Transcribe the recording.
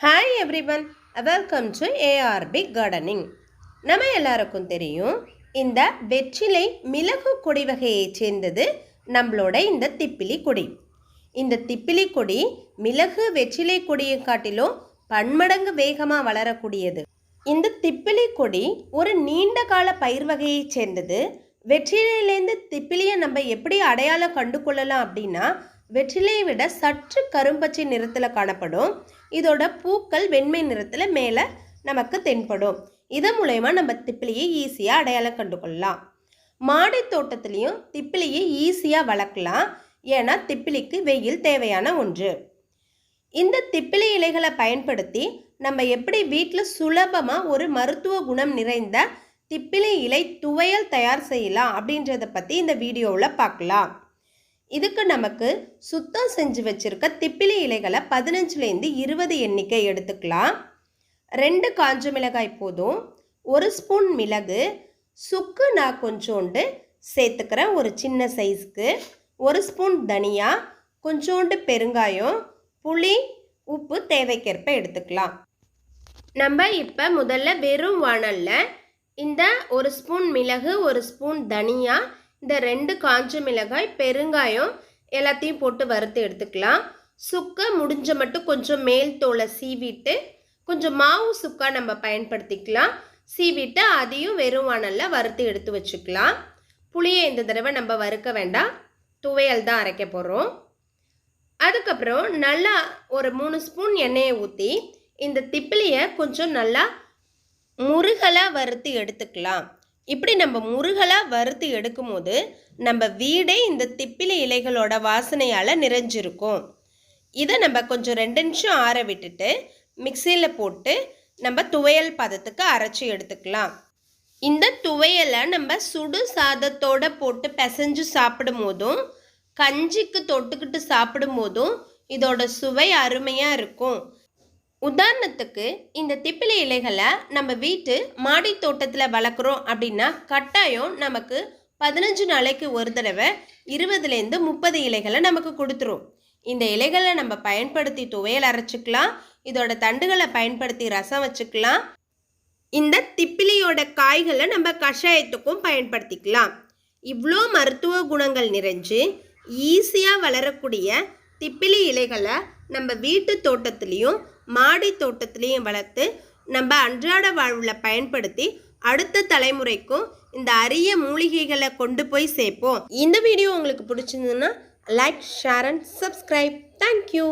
Hi everyone welcome to ARP gardening நம்ம எல்லாருக்கும் தெரியும் இந்த வெற்றிலை மிளகு கொடி வகையைச் சேர்ந்தது நம்மளோட இந்த திப்பிலி கொடி. இந்த திப்பிலி கொடி மிளகு வெற்றிலை கொடியை காட்டிலும் பன்மடங்கு வேகமாக வளரக்கூடியது. இந்த திப்பிலி கொடி ஒரு நீண்ட கால பயிர் வகையைச் சேர்ந்தது. வெற்றிலையிலேருந்து திப்பிலியை நம்ம எப்படி அடையாளம் கண்டு கொள்ளலாம் அப்படின்னா வெற்றிலையை விட சற்று கரும்பச்சை நிறத்தில் காணப்படும். இதோட பூக்கள் வெண்மை நிறத்தில் மேலே நமக்கு தென்படும். இதன் மூலயமா நம்ம திப்பிலியை ஈஸியாக அடையாளம் கண்டு கொள்ளலாம் மாடி தோட்டத்துலேயும் திப்பிலியை ஈஸியாக வளர்க்கலாம். ஏன்னா திப்பிலிக்கு வெயில் தேவையான ஒன்று. இந்த திப்பிலி இலைகளை பயன்படுத்தி நம்ம எப்படி வீட்டில் சுலபமாக ஒரு மருத்துவ குணம் நிறைந்த திப்பிலி இலை துவையல் தயார் செய்யலாம் அப்படின்றத பற்றி இந்த வீடியோவில் பார்க்கலாம். இதுக்கு நமக்கு சுத்தம் செஞ்சு வச்சுருக்க திப்பிலி இலைகளை பதினஞ்சுலேருந்து இருபது எண்ணிக்கை எடுத்துக்கலாம். ரெண்டு காஞ்ச மிளகாய் போதும். ஒரு ஸ்பூன் மிளகு. சுக்கு நான் கொஞ்சோண்டு சேர்த்துக்கிறேன் ஒரு சின்ன சைஸ்க்கு. ஒரு ஸ்பூன் தனியா கொஞ்சோண்டு பெருங்காயம் புளி உப்பு தேவைக்கேற்ப எடுத்துக்கலாம். நம்ம இப்போ முதல்ல வெறும் வானலில் இந்த ஒரு ஸ்பூன் மிளகு ஒரு ஸ்பூன் தனியா இந்த ரெண்டு காஞ்ச மிளகாய் பெருங்காயம் எல்லாத்தையும் போட்டு வறுத்து எடுத்துக்கலாம். சுக்கை முடிஞ்ச மட்டும் கொஞ்சம் மேல் தோலை சீவிட்டு கொஞ்சம் மாவு சுக்கா நம்ம பயன்படுத்திக்கலாம். சீவிட்டு அதையும் வெறும் வானலில் வறுத்து எடுத்து வச்சுக்கலாம். புளியை இந்த தடவை நம்ம வறுக்க வேண்டாம். துவையல் தான் அரைக்க போகிறோம் அதுக்கப்புறம் நல்லா ஒரு மூணு ஸ்பூன் எண்ணெயை ஊற்றி இந்த திப்பிலியை கொஞ்சம் நல்லா முருகலாக வறுத்து எடுத்துக்கலாம். இப்படி நம்ம முருகலாக வறுத்து எடுக்கும் போது நம்ம வீடே இந்த திப்பிலி இலைகளோட வாசனையால் நிறைஞ்சிருக்கும். இதை நம்ம கொஞ்சம் ரெண்டு நிமிஷம் ஆற விட்டுட்டு மிக்சியில் போட்டு நம்ம துவையல் பதத்துக்கு அரைச்சி எடுத்துக்கலாம். இந்த துவையலை நம்ம சுடு சாதத்தோட போட்டு பிசைஞ்சு சாப்பிடும் போதும் கஞ்சிக்கு தொட்டுக்கிட்டு சாப்பிடும் போதும் இதோட சுவை அருமையாக இருக்கும். உதாரணத்துக்கு இந்த திப்பிலி இலைகளை நம்ம வீட்டு மாடி தோட்டத்தில் வளர்க்குறோம் அப்படின்னா கட்டாயம் நமக்கு பதினஞ்சு நாளைக்கு ஒரு தடவை இருபதுலேருந்து முப்பது இலைகளை நமக்கு கொடுத்துரும். இந்த இலைகளை நம்ம பயன்படுத்தி துவையல் அரைச்சிக்கலாம். இதோட தண்டுகளை பயன்படுத்தி ரசம் வச்சுக்கலாம். இந்த திப்பிலியோட காய்களை நம்ம கஷாயத்துக்கும் பயன்படுத்திக்கலாம். இவ்வளோ மருத்துவ குணங்கள் நிறைஞ்சு ஈஸியாக வளரக்கூடிய திப்பிலி இலைகளை நம்ம வீட்டு தோட்டத்துலேயும் மாடி தோட்டத்துலேயும் வளர்த்து நம்ம அன்றாட வாழ்வில் பயன்படுத்தி அடுத்த தலைமுறைக்கும் இந்த அரிய மூலிகைகளை கொண்டு போய் சேர்ப்போம். இந்த வீடியோ உங்களுக்கு பிடிச்சிருந்ததுன்னா like share and subscribe thank you